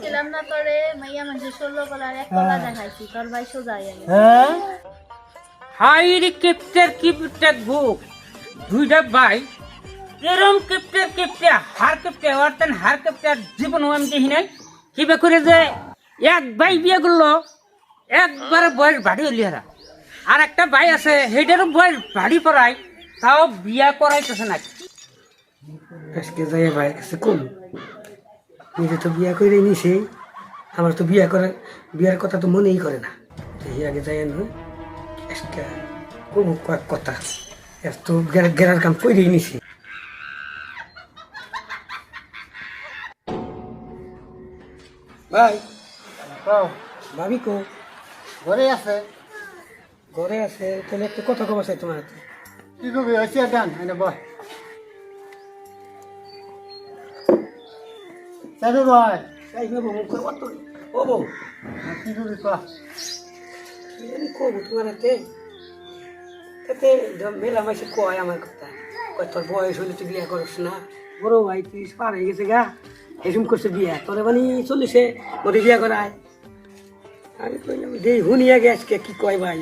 কইছিলাম না তোরে মাইয়া মানুষের ষোলো কলার এক কলা দেখাইছি তোর ভাই সোজা হয়ে গেছে। হ্যাঁ? হাইরে কিপ্টের কিপ্টের বুক দুইটা ভাই এরম কিপ্টের কিপ্টে হার কিপ্টে অর্থাৎ হার কিপ্টে জীবন আমি দেখি নাই। কিবা করে যে এক ভাই বিয়ে করল একবারে বয়স বাড়ি হলি হারা আর একটা ভাই আছে সেইটারও বয়স বাড়ি পড়ায় তাও বিয়া করাইতেছে না আজকে যাই ভাইয়ের কাছে কম নিজে তো বিয়া করে নিছে। আমার তো বিয়া করে বিয়ার কথা তো মনেই করে না। তো এই আগে যাই নয় আজকে কম কয়েক কথা। এত গেরার গেরার কাম করেই নিছে। ভাই। ভাবি কো। ঘরে আছে? ঘরে আছে তাহলে একটা কথা চাই তোমার কি করবি হয়েছে ডান এনে বয়। বয়। এই নেব মুখ করে অত ও বউ কি করবি ক কি জানি কবো তোমার হাতে তাতে দ- মেলা মাসে কয় আমার কথা? তোর বয়স হলে তুই বিয়ে করিস না? বড় ভাই ত্রিশ পার হয়ে গেছে গা। এরকম করছে বিয়া। তোরে মানে চল্লিশে মধ্যে বিয়া করায়। আমি কইলাম দেই হুনি আগে আজকে কি কয় ভাই?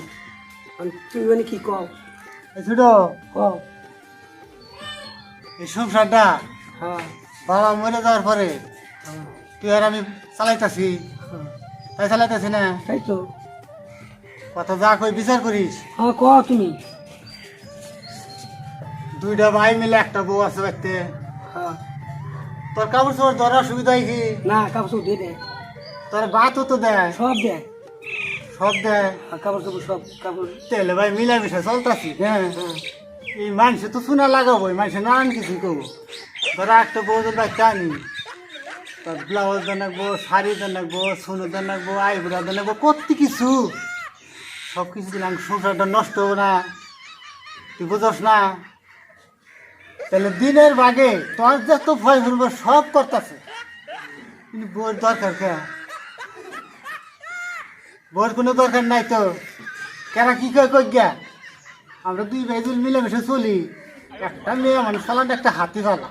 তুই মানে কি কও? ছোট কও। এই সংসারটা হ্যাঁ। বাবা মরে যাওয়ার পরে তুই আর আমি চালাইতাছি। হ্যাঁ। তাই চালাইতাছি না? তাই তো। কথা যা কই বিচার করিস। হ্যাঁ কও তুমি। দুইটা ভাই মিলে একটা বউ আছে বাড়িতে। হ্যাঁ। তোর কাপড় চোপড় ধরার সুবিধা হয় কি? না কাপড় চোপড় দিয়ে দেয় তোর ভাতও তো দেয় সব দেয় সব দেয় কাপড় চোপড় সব কাপড়। তেলে ভাই মিলামিশা চলতাছি। হ্যাঁ হ্যাঁ। এই মানুষে তো শোনা লাগাবো মানুষে নানান কিছু করব। ধরো একটা বউদের বাচ্চা আনি। ব্লাউজ দেন রাখব শাড়ি দেন রাখব সোনো দেন রাখব আইবুড়া দেন রাখব কত কিছু। সব কিছু দিলাম, সংসারটা নষ্ট হব না। তুই বুঝস না? তাহলে দিনের বাগে তোর যত ভয় ভরবো সব করতেছে। কিন্তু বউর দরকার কে? বউর কোনো দরকার নাই তো। কেনা কি কয় কই গা আমরা দুই ভাই মিলে মিলেমিশে চলি। একটা মেয়ে মানুষ চালান, একটা হাতি চালা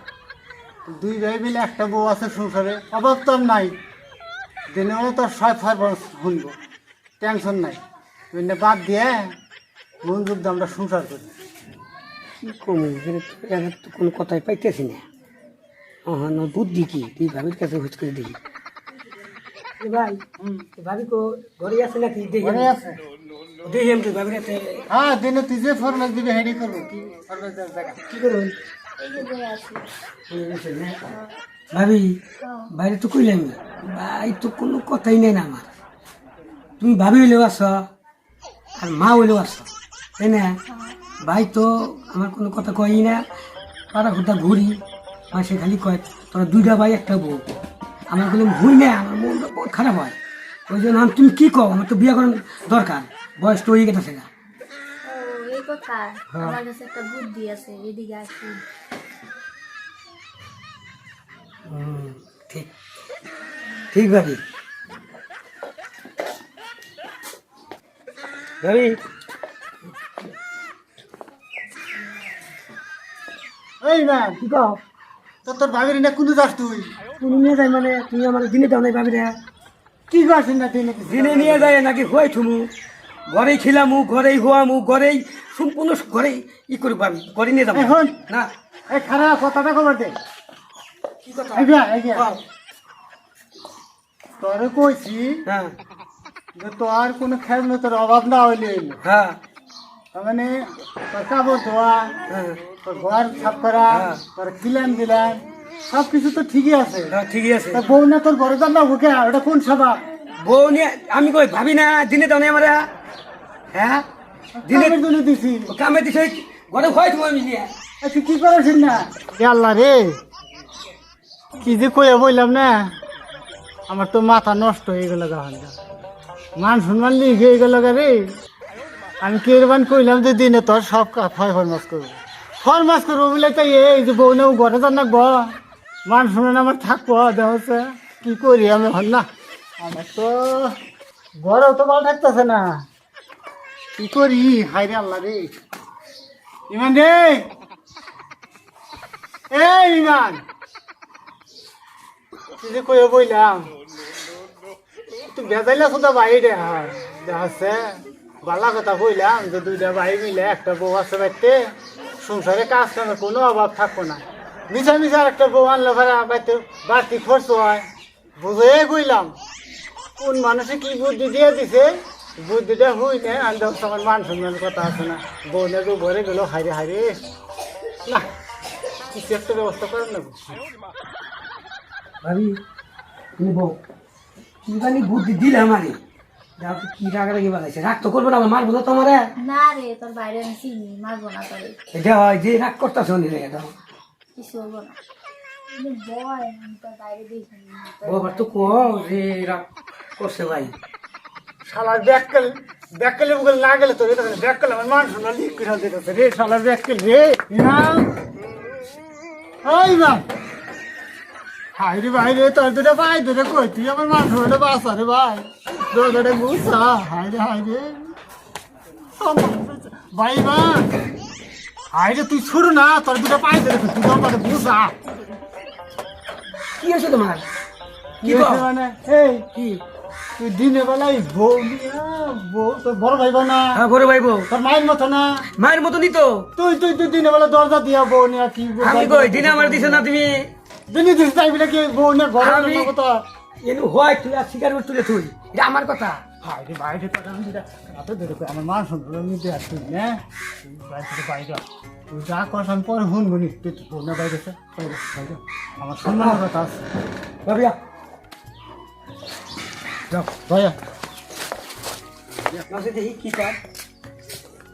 দুই ভাই মিলে একটা বউ আছে সংসারে অভাব তো নাই। দিনে মানে তোর ছয় ছয় বছর শুনব টেনশন নাই। তুই বাদ দিয়ে মন যুদ্ধ আমরা সংসার করি। কি কম এখানে তো কোনো কথাই পাইতেছি না। হ্যাঁ না বুদ্ধি কি? তুই ভাবির কাছে হুচ করে দেখি। ভাই ভাবি কো ঘরে আছে নাকি? দেখি ঘরে আছে। দেখি আমি ভাবির কাছে হ্যাঁ দিনে তুই যে ফরমাস দিবে হেডি করব। কি? ফরমাস জায়গা কি ভাবি বাইরে তো কইলাম ভাই তো কোনো কথাই নেই না আমার। তুমি ভাবি হইলেও আস আর মা হইলেও আস তাই না? ভাই তো আমার কোনো কথা কই না পাড়া খুঁটা ঘুরি মাসে খালি কয় তোরা দুইটা ভাই একটা বউ। আমার কোনো ভুল না আমার মনটা বহুত খারাপ হয়। ওই জন্য আমি তুমি কি কও আমার তো বিয়ে করার দরকার বয়স তো হয়ে গেছে না। ও আমার কাছে একটা বুদ্ধি আছে এদিকে আসি ঠিক। ঠিক ভাবি। ভাবি। এই না কি কও? তো তোর ভাবির না কোনো যাস তুই? তুমি নিয়ে যাই মানে? তুমি আমার দিনে দাও নাই ভাবি রে কি করছিস না দিনে? দিনে নিয়ে যায় নাকি হয়ে থুমু? ঘরেই খিলামু ঘরেই হোয়ামু ঘরেই সম্পূর্ণ ঘরেই ই করে পাবি ঘরে নিয়ে যাব। এখন? না। এই খারাপ কথাটা খবর দে কি কথা। তোরে কইছি হ্যাঁ। যে তোর কোনো খেলমতের অভাব না হইলে। হ্যাঁ। মানে তোর কাপড় ধোয়া হ্যাঁ। তোর ঘর সাফ করা হ্যাঁ। তোর খিলান দিলাম সব কিছু তো ঠিকই আছে। হ্যাঁ ঠিকই আছে। তা বউ না তোর ঘরে যান না ওকে ওটা কোন সভা বউ নিয়ে আমি কই ভাবি না দিনে নাই আমার। হ্যাঁ? জন্য দিছি। কামে দিছে ঘরে থুমু আমি তুই কি করেছিস না? আল্লাহ রে কি যে কইয়া বললাম না? আমার তো মাথা নষ্ট হয়ে গেল মান সম্মান লিখে হয়ে গেল রে। আমি কেরবান কইলাম যে দিনে তোর সব কাজ হয় ফরমাস করব? ফরমাস করব বলে তাই এই যে বউ নেও ঘরে যান না মান সম্মান আমার থাকব দেখ হচ্ছে। কি করি আমি হল না আমার তো ঘরেও তো ভালো থাকতেছে না। কি করি হাই রে আল্লাহ রে। ইমান রে? এই ইমান। তুই যে কয়ে বইলাম। তুই ভেজাইলে শুধু বাইরে আছে, বালা কথা কইলাম যে দুইটা ভাই মিলে একটা বউ আছে বাড়িতে। সংসারে কাজ কামে কোনো অভাব থাকব না। মিশা মিশা একটা বউ আনলে ভাড়া বাড়িতে, বাড়তি খরচ হয়। বুঝে কইলাম। কোন মানুষে কি বুদ্ধি দিয়ে দিছে? বুদ্ধিটা হই না আনতে আমার মান সম্মানের কথা আছে না। বউনে তো ভরে গেল হাইরে হাইরে। না কিছু একটা ব্যবস্থা করেন না ভাবি তুমি বউ তুমি জানি বুদ্ধি দিলে আমারে। যাও কি রাগ রাগি বানাইছে। রাগ তো করব না আমার মারবো না তোমারে? না রে তোর বাইরে আমি চিনি মারবো না তোরে। এটা হয় যে রাগ করতেছ নিলে এটা কিছু হব না। বয় আমি তোর বাইরে দেখি বাবার তো কো যে রাগ করছে ভাই। শালার ব্যাককেল ব্যাককেলে বুকল না গেলে তো এটা ব্যাককেল আমার মান শোনা লিক করে দিতেছে রে শালার ব্যাককেল রে। ইমাম ওই ইমাম হাই রে ভাই রে তোর দুটো ভাই দুটো কই? তুই আমার মান শোনা বাসা রে ভাই। দুটো গুছা হাই রে হাই রে। ভাই মা। হাই রে তুই ছুড়ু না তোর দুটো পাই ধরে তুই তো আমাকে বুঝা কি হয়েছে তোমার? কি মানে? এই কি? দিনে বেলায় বউ নিয়া বউ তোর বড় ভাই বোন না। হ্যাঁ বড় ভাই বউ তোর মায়ের মতো না। মায়ের মতো নিতো। তুই তুই তুই দিনে বেলা দরজা দিয়া বউ নিয়া কি আমি কই দিনে আমার দিছে না তুমি? দিনে দিন তাই বলে কি বউ নিয়ে ঘরে আমি- নেব তো? এনু হয় তুই আর শিকার করে তুলে তুই এটা আমার কথা। আমি এত আমার মান নিতে না? বাইরে তুই যা আমি পরে তুই বউ না বাইরে আছে বাইরে বাইরে। আমার সম্মানের কথা আছে। ভাবিয়া। যাও কি কর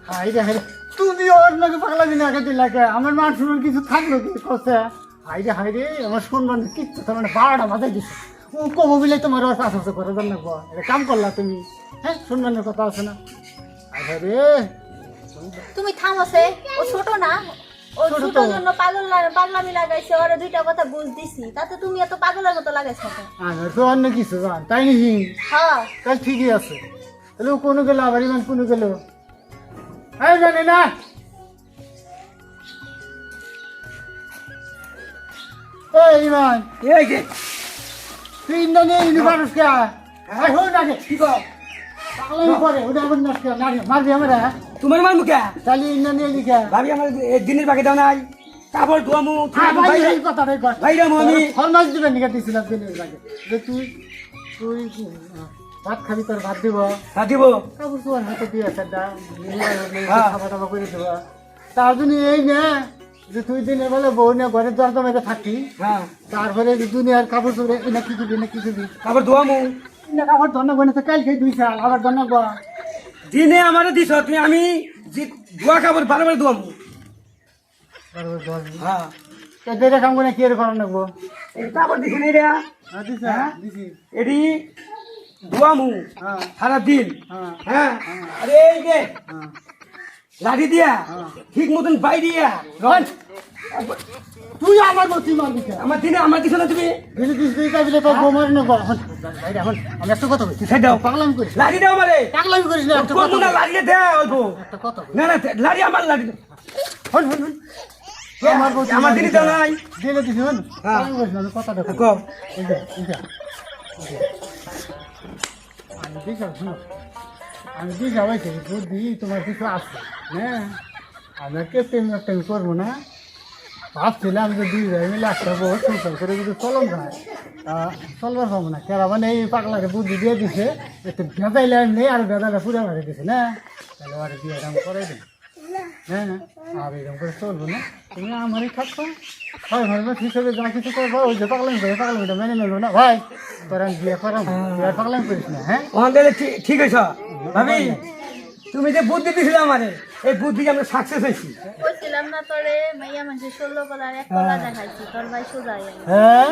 হাই রে হাই রে। তুই ওর নাকি পাগলা দিন আগে লাগে আমার মান শুনুন কিছু থাকল কি? করছে হাই রে হাই রে আমার শুনবার কিচ্ছু তো মানে বারোটা মাথায় দিছে। ও কমো বিলে তোমার ওর আশা করে জান না এটা কাম করলা তুমি। হ্যাঁ শুনবানের কথা আছে না। আরে রে। তুমি থামোছে ও ছোট না। ও ছোট ছোট জন্য পাগল পাগলামি লাগাইছে ওরে দুইটা কথা বুঝ দিছি। তাতে তুমি এত পাগলের মতো লাগাইছো আমার তো অন্য কিছু জান তাই নাকি? হ্যাঁ। তাই ঠিকই আছে। তাহলে কোনো গেল আবার ইমান কোনো গেল? এই জানি না। এই ইমান। এই যে। তুই ইন্দ্রাণী ইউনিভার্স কে? আয় হই না কে কি কর পাগলামি করে ওটা আমার নাচ কে মারবি আমরা তোমার মার মুখে? তাহলে ইন্দ্রাণী এদিকে ভাবি আমার দিনের বাকি দাও নাই। কাপড় ধোয়ামু হ্যাঁ ভাই বাইরে আমি ফরমাইশ দিবেন নিকে দিছিলাম দিনের আগে যে তুই তুই ভাত খাবি তোর ভাত দিব। হ্যাঁ দিব। কাপড় চোপড় হাতে দিয়ে আছে হ্যাঁ। খাওয়া দাওয়া করে দেবা। তার জন্য এই না যে তুই দিনের বেলা বউ নিয়ে ঘরের দরজা মেরে থাকি হ্যাঁ। তারপরে দুনিয়ার কাপড় চোপড়ে এনে কি দিবি না কি দিবি? কাপড় ধোয়ামু। কাপড় ধন্য বনে তো কাল খেয়ে দুই সাল আবার ধন্য গো দিনে আমার দিছ তুমি আমি যে ধোয়া কাপড় ভালো করে ধোয়ামু হ্যাঁ। দেরে কাম করে কি করার নেব কাপড় দিছি নি রে। দিছি হ্যাঁ? দিছি। এটি ধোয়ামু হ্যাঁ। সারা দিন। হ্যাঁ। হ্যাঁ? আরে এই যে হ্যাঁ। লাঠি দিয়া ঠিক মতন বাই দিয়া। তুই আমার বলছি মারবি কে? আমার দিনে আমার দিছ না তুমি দিলে দিস দিই কাবিলে নেব এখন বাইরে এখন আমি একটা কথা বলছি সাইড দাও। পাগলামি করিস। লাঠি দাও আমারে। পাগলামি করিস না একটা কথা না বল। লাঠি দে অল্প একটা কথা না না লাঠি আমার দাও। হন হন হন। আমার দিনে দাও নাই। দিলে দিস হন। হ্যাঁ। কথাটা কো আমি শুনো। আমি দিশা হয়েছে বুদ্ধি তোমার কিছু আছে হ্যাঁ? আমি কেটেন টেন করব না। ভাবছিলাম যে দুই ভাই মিলে একটা বহু সংসার করে যদি চলন যায় চলবার পাবো না। কেরা মানে এই পাগলাকে বুদ্ধি দিয়ে দিছে, একটু ভেজাইলে নেই, আর ভেজাইলে পুরে মারে দিছে, না? তাহলে আর বিয়ে দাম করে দিন। হ্যাঁ আর এরকম করে চলবো না। তুমি আমারই থাকবা হয় ভাই ঠিক হিসেবে যা কিছু করব, ওই যে পাগলামি করে, পাগলামিটা মেনে নেব না। ভাই, তোর আমি বিয়ে করাবো বিয়ে পাগলামি করিস না হ্যাঁ? ঠিক- হয়েছ ভাবি, তুমি যে বুদ্ধি দিছিলে আমারে, এই বুদ্ধি আমরা সাকসেস হয়েছি। কইছিলাম না তোরে মাইয়া মানুষ ষোলো কলার এক কলা দেখাইছি তোর ভাই সোজা হ্যাঁ?